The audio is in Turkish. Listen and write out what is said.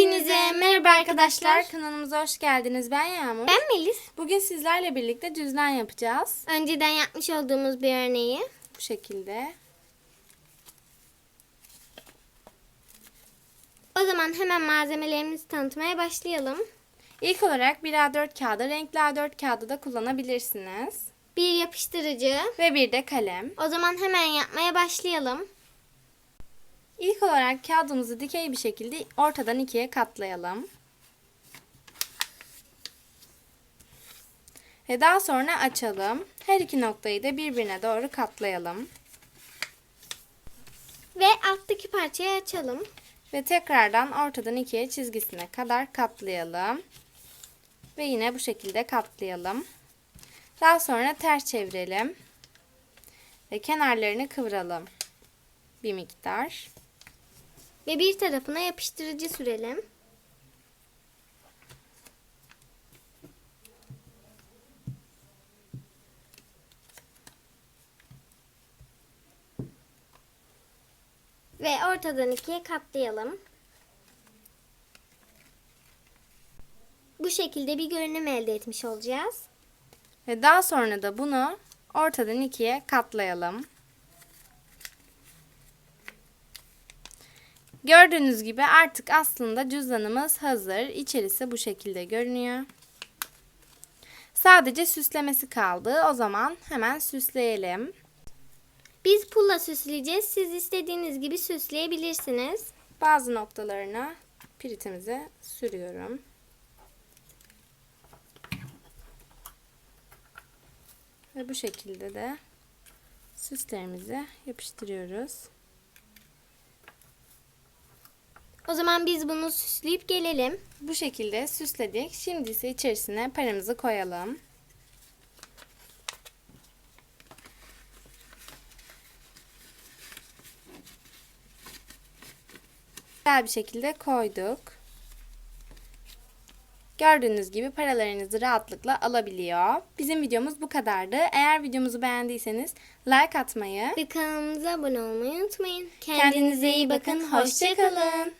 Hepinize merhaba arkadaşlar. Kanalımıza hoş geldiniz. Ben Yağmur. Ben Melis. Bugün sizlerle birlikte cüzdan yapacağız. Önceden yapmış olduğumuz bir örneği. Bu şekilde. O zaman hemen malzemelerimizi tanıtmaya başlayalım. İlk olarak bir A4 kağıdı, renkli A4 kağıdı da kullanabilirsiniz. Bir yapıştırıcı. Ve bir de kalem. O zaman hemen yapmaya başlayalım. İlk olarak kağıdımızı dikey bir şekilde ortadan ikiye katlayalım. Ve daha sonra açalım. Her iki noktayı da birbirine doğru katlayalım. Ve alttaki parçayı açalım. Ve tekrardan ortadan ikiye çizgisine kadar katlayalım. Ve yine bu şekilde katlayalım. Daha sonra ters çevirelim. Ve kenarlarını kıvıralım. Bir miktar. Ve bir tarafına yapıştırıcı sürelim. Ve ortadan ikiye katlayalım. Bu şekilde bir görünüm elde etmiş olacağız. Ve daha sonra da bunu ortadan ikiye katlayalım. Gördüğünüz gibi artık aslında cüzdanımız hazır. İçerisi bu şekilde görünüyor. Sadece süslemesi kaldı. O zaman hemen süsleyelim. Biz pulla süsleyeceğiz. Siz istediğiniz gibi süsleyebilirsiniz. Bazı noktalarına piritimizi sürüyorum. Ve bu şekilde de süslerimizi yapıştırıyoruz. O zaman biz bunu süsleyip gelelim. Bu şekilde süsledik. Şimdi ise içerisine paramızı koyalım. Güzel bir şekilde koyduk. Gördüğünüz gibi paralarınızı rahatlıkla alabiliyor. Bizim videomuz bu kadardı. Eğer videomuzu beğendiyseniz like atmayı, Ve kanalımıza abone olmayı unutmayın. kendinize iyi bakın. Hoşçakalın.